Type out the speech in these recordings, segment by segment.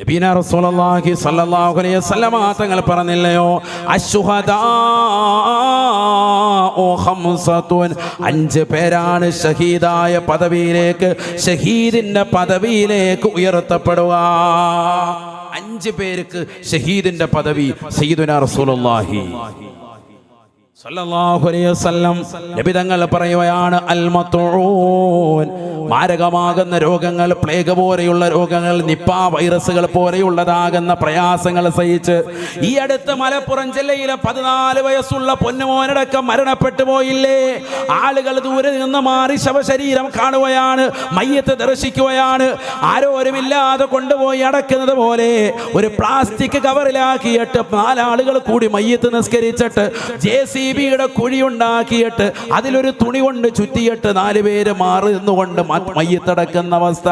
നബീന റസൂലുള്ളാഹി സ്വല്ലല്ലാഹു അലൈഹി വസല്ലമ തങ്ങൾ പറഞ്ഞില്ലയോ? അശ്ഹദാ ഖംസത്തുൻ അഞ്ച് പേരാണ് ഷഹീദായ പദവിയിലേക്ക് ഷഹീദിന്റെ പദവിയിലേക്ക് ഉയർത്തപ്പെടുക. അഞ്ച് പേർക്ക് ഷഹീദിന്റെ പദവി സയ്യിദുന റസൂലുള്ളാഹി. സല്ലല്ലാഹു അലൈഹി വസല്ലം നബി തങ്ങൾ പറയുകയാണ് മാരകമാകുന്ന രോഗങ്ങൾ പ്ലേഗ് പോലെയുള്ള രോഗങ്ങൾ നിപ്പ വൈറസുകൾ പോലെയുള്ളതാകുന്ന പ്രയാസങ്ങൾ സഹിച്ച് ഈ അടുത്ത് മലപ്പുറം ജില്ലയിലെ പതിനാല് വയസ്സുള്ള പൊന്നുമോനടക്കം മരണപ്പെട്ടു പോയില്ലേ? ആളുകൾ ദൂരെ നിന്ന് മാറി ശവശരീരം കാണുകയാണ് മയ്യത്ത് ദർശിക്കുകയാണ്. ആരോരുമില്ലാതെ കൊണ്ടുപോയി അടക്കുന്നത് പോലെ ഒരു പ്ലാസ്റ്റിക് കവറിലാക്കിയിട്ട് നാലാളുകൾ കൂടി മയ്യത്ത് നിസ്കരിച്ചിട്ട് ജെ സി ബിയുടെ കുഴി ഉണ്ടാക്കിയിട്ട് അതിലൊരു തുണി കൊണ്ട് ചുറ്റിയിട്ട് നാല് പേര് മാറി നിന്നുകൊണ്ട് മയ്യത്തടക്കുന്ന അവസ്ഥ.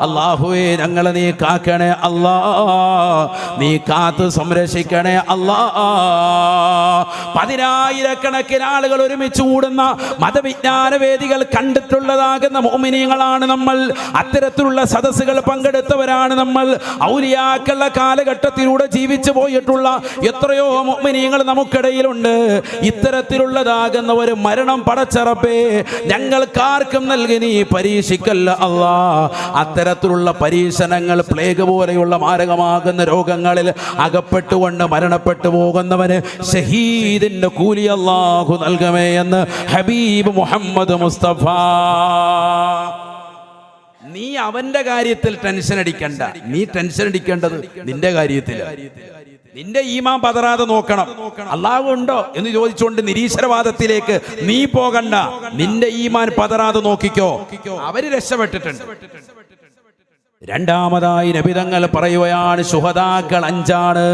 അള്ളാഹുവേ ഞങ്ങളെ നീ കാക്കണേ അല്ലാ. നീ കാത്ത് സംരക്ഷിക്കണേ അല്ലാ. പതിനായിരക്കണക്കിന് ആളുകൾ ഒരുമിച്ച് കൂടുന്ന മതവിജ്ഞാന വേദികൾ കണ്ടിട്ടുള്ളതാകുന്ന മോമിനിയങ്ങളാണ് നമ്മൾ. അത്തരത്തിലുള്ള സദസ്സുകൾ പങ്കെടുത്തവരാണ് നമ്മൾ. ഔലിയാക്കളുടെ കാലഘട്ടത്തിലൂടെ ജീവിച്ചു പോയിട്ടുള്ള എത്രയോ മോമിനിയങ്ങൾ നമുക്കിടയിലുണ്ട്. ഇത്തരത്തിലുള്ളതാകുന്ന ഒരു മരണം പടച്ചറപ്പേ ഞങ്ങൾക്കാർക്കും നൽകി നീ പരീക്ഷിക്കല്ല അല്ലാ. അത്തരത്തിലുള്ള പരീക്ഷണങ്ങൾ പ്ലേഗ് പോലെയുള്ള മാരകമാകുന്ന രോഗങ്ങളിൽ അകപ്പെട്ടുകൊണ്ട് മരണപ്പെട്ടു പോകുന്നവന് ഷഹീദിന്റെ കൂലി അള്ളാഹു നൽകമേ എന്ന് ഹബീബ് മുഹമ്മദ് മുസ്തഫ. നീ അവന്റെ കാര്യത്തിൽ ടെൻഷൻ അടിക്കണ്ട. നീ ടെൻഷൻ അടിക്കേണ്ടത് നിന്റെ കാര്യത്തിൽ നിന്റെ ഈമാൻ പതറാതെ നോക്കണം. അള്ളാഹു ഉണ്ടോ എന്ന് ചോദിച്ചുകൊണ്ട് നിരീശ്വരവാദത്തിലേക്ക് നീ പോകണ്ട. നിന്റെ ഈമാൻ പതറാതെ നോക്കിക്കോ. അവർ രക്ഷപ്പെട്ടിട്ടുണ്ട്. രണ്ടാമതായി നബിതങ്ങൾ പറയുകയാണ് ശുഹതാക്കൾ അഞ്ചാണ്.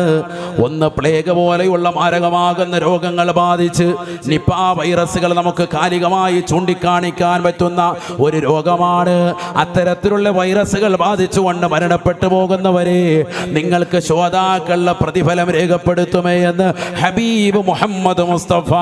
ഒന്ന് പ്ലേഗ് പോലെയുള്ള മാരകമാകുന്ന രോഗങ്ങൾ ബാധിച്ച് നിപ്പ വൈറസുകൾ നമുക്ക് കാലികമായി ചൂണ്ടിക്കാണിക്കാൻ പറ്റുന്ന ഒരു രോഗമാണ്. അത്തരത്തിലുള്ള വൈറസുകൾ ബാധിച്ചുകൊണ്ട് മരണപ്പെട്ടു പോകുന്നവരെ നിങ്ങൾക്ക് ശോതാക്കളുടെ പ്രതിഫലം രേഖപ്പെടുത്തുമേ എന്ന് ഹബീബ് മുഹമ്മദ് മുസ്തഫ.